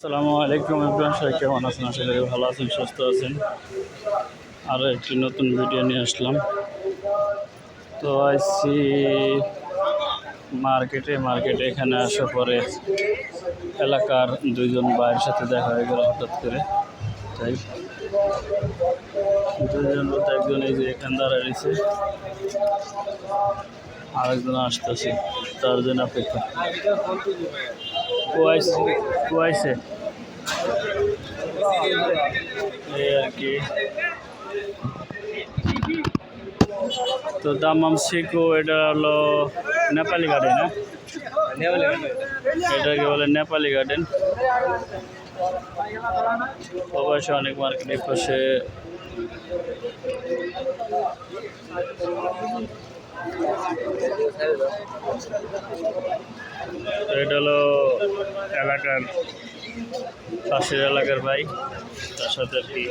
আসসালামু আলাইকুম ইব্রাহিম সাহেব কেমন আছেন? আশা করি ভালো আছেন, সুস্থ আছেন। আরও একটি নতুন ভিডিও নিয়ে আসলাম। তো আইসি মার্কেটে মার্কেটে এখানে আসার পরে এলাকার দুইজন ভাইয়ের সাথে দেখা হয়ে গেল হঠাৎ করে। তাই দুজন বলতে একজন এই যে এখান দাঁড়া রয়েছে, আরেকজন আসতেছে, তার জন্য অপেক্ষা। কুয়াইছে এই আর কি তো দামাম শিখু, এটা হলো নেপালি গার্ডেন না এটাকে বলে নেপালি গার্ডেন। অবশ্যই অনেক মার্কেটের পাশে। এটা হলো এলাকার পাশের এলাকার ভাই, তার সাথে আর কি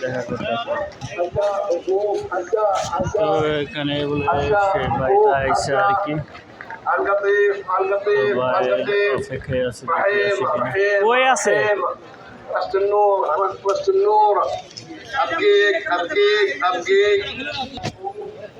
দেখা করতে তো এখানে বলে সে ভাইটা আইসে আর কি। অপেক্ষায় আছে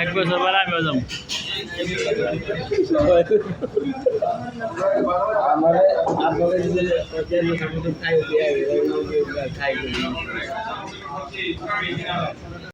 এক বছর পরে আমি আপনাদের যদি খাই